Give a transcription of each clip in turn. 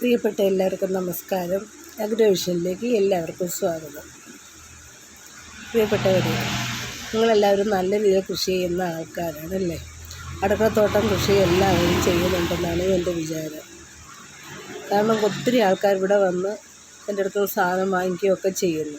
പ്രിയപ്പെട്ട എല്ലാവർക്കും നമസ്കാരം. അഗ്രവിഷനിലേക്ക് എല്ലാവർക്കും സ്വാഗതം. പ്രിയപ്പെട്ടവരെ നിങ്ങളെല്ലാവരും നല്ല രീതിയിൽ കൃഷി ചെയ്യുന്ന ആൾക്കാരാണ് അല്ലേ? കൃഷി എല്ലാവരും ചെയ്യുന്നുണ്ടെന്നാണ് എന്റെ വിചാരം. കാരണം ഒത്തിരി ആൾക്കാർ ഇവിടെ വന്ന് എന്റെ അടുത്ത് സാധനം വാങ്ങിക്കുകയൊക്കെ ചെയ്യുന്നു.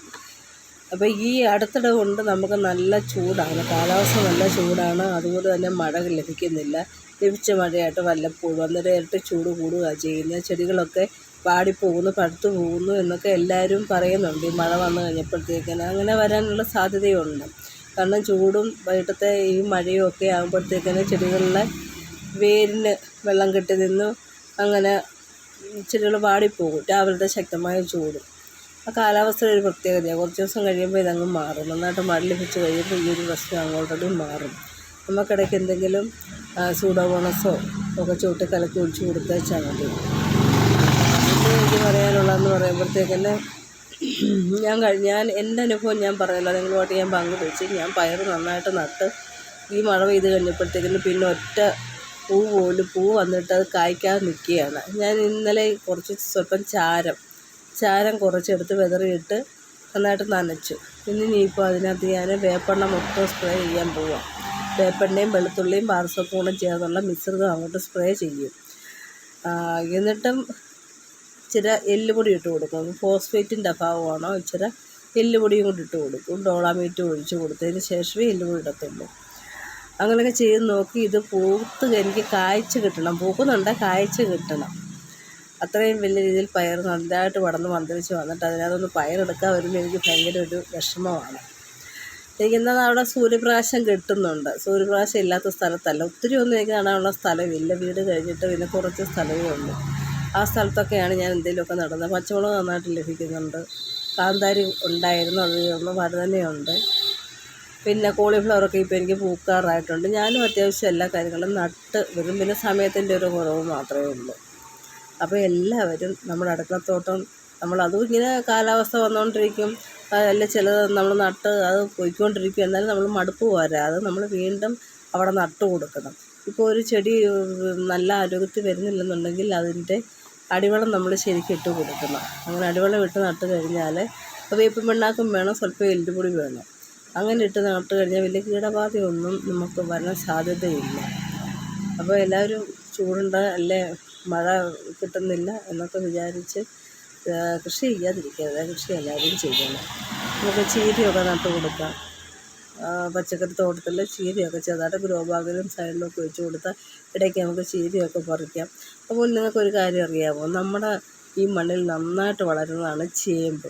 അപ്പോൾ ഈ അടുത്തിടെ കൊണ്ട് നമുക്ക് നല്ല ചൂടാണ്. കാലാവസ്ഥ നല്ല ചൂടാണ്. അതുപോലെ തന്നെ മഴ ലഭിക്കുന്നില്ല. ലഭിച്ച മഴയായിട്ട് വല്ലപ്പോഴും അന്നേരം ഇരട്ടി ചൂട് കൂടുക ചെയ്യുന്നത് ചെടികളൊക്കെ വാടിപ്പോകുന്നു പഴുത്തു പോകുന്നു എന്നൊക്കെ എല്ലാവരും പറയുന്നുണ്ട്. ഈ മഴ വന്നു കഴിഞ്ഞപ്പോഴത്തേക്കിന് അങ്ങനെ വരാനുള്ള സാധ്യതയുണ്ട്. കാരണം ചൂടും വൈകിട്ടത്തെ ഈ മഴയും ഒക്കെ ആകുമ്പോഴത്തേക്കിന് ചെടികളിലെ വേരിന് വെള്ളം കെട്ടി നിന്ന് അങ്ങനെ ചെടികൾ വാടിപ്പോകും. രാവിലത്തെ ശക്തമായ ചൂട്. ആ കാലാവസ്ഥയുടെ ഒരു പ്രത്യേകതയാണ്. കുറച്ച് ദിവസം കഴിയുമ്പോൾ ഇതങ്ങ് മാറും. നന്നായിട്ട് മഴ ലഭിച്ച് കഴിയുമ്പോൾ ഈ ഒരു പ്രശ്നം അങ്ങോട്ടോട്ട് മാറും. നമുക്കിടയ്ക്ക് എന്തെങ്കിലും സൂഡോമോണസോ ഒക്കെ ചൂട്ടി കലക്കി ഒഴിച്ച് കൊടുത്തേച്ചാൽ മതി എനിക്ക് പറയാനുള്ളതെന്ന് പറയുമ്പോഴത്തേക്കന്നെ ഞാൻ ഞാൻ എന്റെ അനുഭവം ഞാൻ പറയല്ലോ നിങ്ങളുമായിട്ട് ഞാൻ പങ്കുവെച്ച് ഞാൻ പയർ നന്നായിട്ട് നട്ട് ഈ മഴ പെയ്ത് കഴിഞ്ഞപ്പോഴത്തേക്കിന് പിന്നെ ഒറ്റ പൂ പോലും പൂ വന്നിട്ട് അത് കായ്ക്കാതെ നിൽക്കുകയാണ്. ഞാൻ ഇന്നലെ കുറച്ച് സ്വല്പം ചാരം ചാരം കുറച്ചെടുത്ത് വിതറിയിട്ട് നന്നായിട്ട് നനച്ചു. ഇനി ഇനിയിപ്പോൾ അതിനകത്ത് ഞാൻ വേപ്പെണ്ണ മൊത്തം സ്പ്രേ ചെയ്യാൻ പോവാം. വേപ്പെണ്ണയും വെളുത്തുള്ളിയും പാർസപ്പൂണും ചേർന്നുള്ള മിശ്രിതം അങ്ങോട്ട് സ്പ്രേ ചെയ്യും. എന്നിട്ടും ഇച്ചിരി എല്ലുപൊടി ഇട്ട് കൊടുക്കും. ഫോസ്ഫേറ്റിന്റെ അഭാവമാണോ? ഇച്ചിരി എല്ലുപൊടിയും കൂടി ഇട്ട് കൊടുക്കും. ഡോളാമീറ്റ് ഒഴിച്ച് കൊടുത്തതിന് ശേഷമേ എല്ലുപൊടി ഇടത്തുള്ളൂ. അങ്ങനെയൊക്കെ ചെയ്ത് നോക്കി ഇത് പൂത്ത് എനിക്ക് കായ്ച്ച് കിട്ടണം. പൂക്കുന്നുണ്ട് കായ്ച്ച് കിട്ടണം. അത്രയും വലിയ രീതിയിൽ പയർ നന്നായിട്ട് വളർന്ന് മന്ത്രിച്ച് വന്നിട്ട് അതിനകത്തൊന്ന് പയറെടുക്കാൻ വരുമ്പോൾ എനിക്ക് ഭയങ്കര ഒരു വിഷമമാണ്. എനിക്കെന്നാൽ അവിടെ സൂര്യപ്രകാശം കിട്ടുന്നുണ്ട്. സൂര്യപ്രകാശം ഇല്ലാത്ത സ്ഥലത്തല്ല. ഒത്തിരി ഒന്നും എനിക്ക് കാണാനുള്ള സ്ഥലമില്ല. വീട് കഴിഞ്ഞിട്ട് പിന്നെ കുറച്ച് സ്ഥലമേ ഉള്ളൂ. ആ സ്ഥലത്തൊക്കെയാണ് ഞാൻ എന്തെങ്കിലുമൊക്കെ നടുന്നത്. പച്ചമുളക് നന്നായിട്ട് ലഭിക്കുന്നുണ്ട്. കാന്താരി ഉണ്ടായിരുന്നു. അത് ഒന്ന് വഴുതനയുണ്ട്. പിന്നെ കോളിഫ്ലവറൊക്കെ ഇപ്പോൾ എനിക്ക് പൂക്കാറായിട്ടുണ്ട്. ഞാനും അത്യാവശ്യം എല്ലാ കാര്യങ്ങളും നട്ട് വരും. പിന്നെ സമയത്തിന്റെ ഒരു കുറവ് മാത്രമേ ഉള്ളൂ. അപ്പോൾ എല്ലാവരും നമ്മുടെ അടുക്കളത്തോട്ടം നമ്മൾ അതും ഇങ്ങനെ കാലാവസ്ഥ വന്നുകൊണ്ടിരിക്കും. അല്ല ചിലത് നമ്മൾ നട്ട് അത് പോയിക്കൊണ്ടിരിക്കും. എന്നാലും നമ്മൾ മടുപ്പ് വരാതെ നമ്മൾ വീണ്ടും അവിടെ നട്ടു കൊടുക്കണം. ഇപ്പോൾ ഒരു ചെടി നല്ല ആരോഗ്യത്തിൽ വരുന്നില്ലെന്നുണ്ടെങ്കിൽ അതിന്റെ അടിവളം നമ്മൾ ശരിക്കും ഇട്ട് കൊടുക്കണം. അങ്ങനെ അടിവളം ഇട്ട് നട്ട് കഴിഞ്ഞാൽ വേപ്പും പിണ്ണാക്കും വേണം സ്വല്പം എല്ലുപൊടി വേണം. അങ്ങനെ ഇട്ട് നട്ട് കഴിഞ്ഞാൽ വലിയ കീടബാധയൊന്നും നമുക്ക് വരാൻ സാധ്യതയില്ല. അപ്പോൾ എല്ലാവരും ചൂടുണ്ട് അല്ലേ? മഴ കിട്ടുന്നില്ല എന്നൊക്കെ വിചാരിച്ച് കൃഷി ചെയ്യാതിരിക്കരുത് കൃഷി എല്ലാവരും ചെയ്യണം. നമുക്ക് ചീരയൊക്കെ നട്ട് കൊടുക്കാം. പച്ചക്കറി തോട്ടത്തിൽ ചീരയൊക്കെ ചെറുതായിട്ട് ഗ്രോ ബാഗിലും സൈഡിലൊക്കെ വെച്ച് കൊടുത്താൽ ഇടയ്ക്ക് നമുക്ക് ചീരയൊക്കെ പറിക്കാം. അപ്പോൾ നിങ്ങൾക്കൊരു കാര്യം അറിയാമോ? നമ്മുടെ ഈ മണ്ണിൽ നന്നായിട്ട് വളരുന്നതാണ് ചേമ്പ്.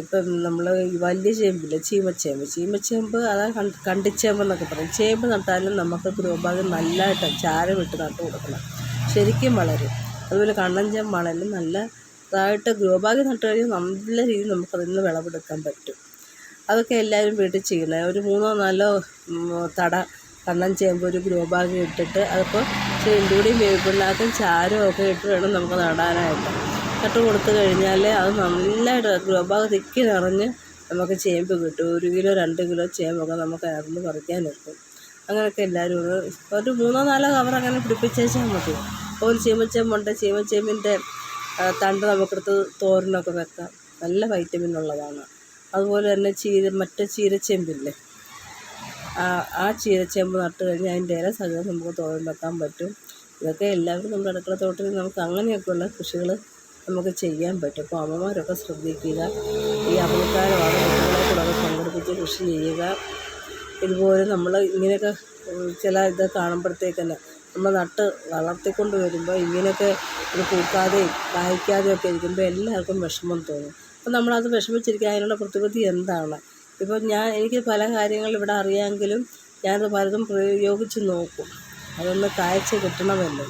ഇപ്പം നമ്മൾ വലിയ ചേമ്പില്ലേ? ചീമച്ചേമ്പ്. ചീമച്ചേമ്പ് അതാ കണ്ടിച്ചേമ്പ് എന്നൊക്കെ പറയും. ചേമ്പ് നട്ടാലും നമുക്ക് ഗ്രോ ബാഗ് നല്ലതായിട്ട് ചാരം ഇട്ട് നട്ട് കൊടുക്കണം. ശരിക്കും വളരും. അതുപോലെ കണ്ണഞ്ചൻ വളരും നല്ല ഇതായിട്ട് ഗ്രോ ബാഗ് നട്ട് കഴിഞ്ഞാൽ നല്ല രീതിയിൽ നമുക്കതിൽ നിന്ന് വിളവെടുക്കാൻ പറ്റും. അതൊക്കെ എല്ലാവരും വീട്ടിൽ ചെയ്യുന്നത്. ഒരു മൂന്നോ നാലോ തട കണ്ണൻ ചേമ്പ് ഒരു ഗ്രോബാഗ് ഇട്ടിട്ട് അതിപ്പോൾ ചെണ്ടുകൂടിയും വേപ്പിണ്ണാക്കും ചാരവും ഒക്കെ ഇട്ട് വേണം നമുക്ക് നടാനായിട്ട്. നട്ട് കൊടുത്തു കഴിഞ്ഞാൽ അത് നല്ലതായിട്ട് ഗ്രോബാഗ് തിക്കി നിറഞ്ഞ് നമുക്ക് ചേമ്പ് കിട്ടും. ഒരു കിലോ രണ്ട് കിലോ ചേമ്പൊക്കെ നമുക്ക് അതിനകത്ത് പറിക്കാൻ കിട്ടും അങ്ങനെയൊക്കെ എല്ലാവരും ഒരു മൂന്നോ നാലോ കവർ അങ്ങനെ പിടിപ്പിച്ചേച്ചാൽ മതി. ഒരു ചീമച്ചേമ്പുണ്ട് ചീമച്ചേമ്പിന്റെ തണ്ട് നമുക്കെടുത്ത് തോരനൊക്കെ വെക്കാം. നല്ല വൈറ്റമിൻ ഉള്ളതാണ്. അതുപോലെ തന്നെ ചീര മറ്റേ ചീരച്ചേമ്പില്ലേ? ആ ചീരച്ചേമ്പ് നട്ട് കഴിഞ്ഞാൽ അതിന്റെ ഇല സഹിതം നമുക്ക് തോരൻ വെക്കാൻ പറ്റും. ഇതൊക്കെ എല്ലാവരും നമ്മുടെ അടുക്കള തോട്ടത്തിൽ നമുക്ക് അങ്ങനെയൊക്കെയുള്ള കൃഷികൾ നമുക്ക് ചെയ്യാൻ പറ്റും. അപ്പോൾ അമ്മമാരൊക്കെ ശ്രദ്ധിക്കുക. ഈ അമ്മക്കാരമാണ് കുട്ടികളെ കൂടെ പങ്കെടുപ്പിച്ച് കൃഷി ചെയ്യുക. ഇതുപോലെ നമ്മൾ ഇങ്ങനെയൊക്കെ ചില ഇത് കാണുമ്പോഴത്തേക്കന്നെ നമ്മൾ നട്ട് വളർത്തിക്കൊണ്ട് വരുമ്പോൾ ഇങ്ങനെയൊക്കെ ഇത് പൂക്കാതെയും കായ്ക്കാതെയും ഒക്കെ ഇരിക്കുമ്പോൾ എല്ലാവർക്കും വിഷമം തോന്നും. അപ്പം നമ്മളത് വിഷമിച്ചിരിക്കുക അതിനുള്ള പ്രതിവിധി എന്താണ്? ഇപ്പം ഞാൻ എനിക്ക് പല കാര്യങ്ങൾ ഇവിടെ അറിയാമെങ്കിലും ഞാനത് പലതും പ്രയോഗിച്ച് നോക്കും. അതൊന്ന് കായ്ച്ച് കിട്ടണമല്ലോ.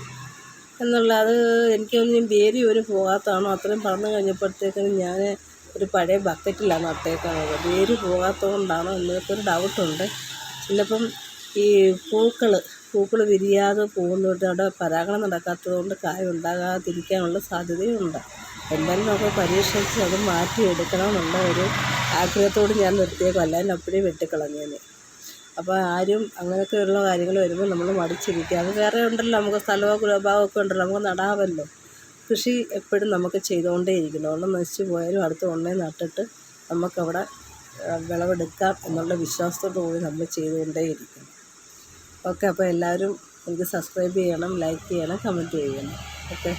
എന്നുള്ള അത് എനിക്കൊന്നും വേരി ഒരു പോകാത്തതാണോ? അത്രയും പറഞ്ഞു കഴിഞ്ഞപ്പോഴത്തേക്കും ഞാൻ ഒരു പഴയ ബക്കറ്റിലാണ് നട്ടേക്കുന്നത്. വേര് പോകാത്തത് കൊണ്ടാണോ ഒരു ഡൗട്ടുണ്ട് ചിലപ്പം ഈ പൂക്കൾ പൂക്കൾ വിരിയാതെ പോകുന്നതുകൊണ്ട് അവിടെ പരാഗണം നടക്കാത്തത് കൊണ്ട് കായ ഉണ്ടാകാതിരിക്കാനുള്ള സാധ്യതയുണ്ട്. എന്തായാലും നമുക്ക് പരീക്ഷിച്ച് അത് മാറ്റിയെടുക്കണമെന്നുള്ള ഒരു ആഗ്രഹത്തോട് ഞാൻ നിർത്തിയേക്കും. അല്ലാതെ അപ്പോഴേ വെട്ടിക്കളഞ്ഞേനെ. അപ്പോൾ ആരും അങ്ങനെയൊക്കെയുള്ള കാര്യങ്ങൾ വരുമ്പോൾ നമ്മൾ മടിച്ചിരിക്കുക. അത് വേറെ ഉണ്ടല്ലോ. നമുക്ക് സ്ഥലമോ ഗൃഹഭാവമൊക്കെ ഉണ്ടല്ലോ. നമുക്ക് നടാമല്ലോ. കൃഷി എപ്പോഴും നമുക്ക് ചെയ്തുകൊണ്ടേ ഇരിക്കുന്നു ഒന്ന് നശിച്ചു പോയാലും അടുത്ത ഒന്നേ നട്ടിട്ട് നമുക്കവിടെ വിളവെടുക്കാം എന്നുള്ള വിശ്വാസത്തോടു കൂടി നമ്മൾ ചെയ്തുകൊണ്ടേ ഇരിക്കണം. ഓക്കെ അപ്പോൾ എല്ലാവരും എനിക്ക് സബ്സ്ക്രൈബ് ചെയ്യണം ലൈക്ക് ചെയ്യണം കമന്റ് ചെയ്യണം. ഓക്കെ.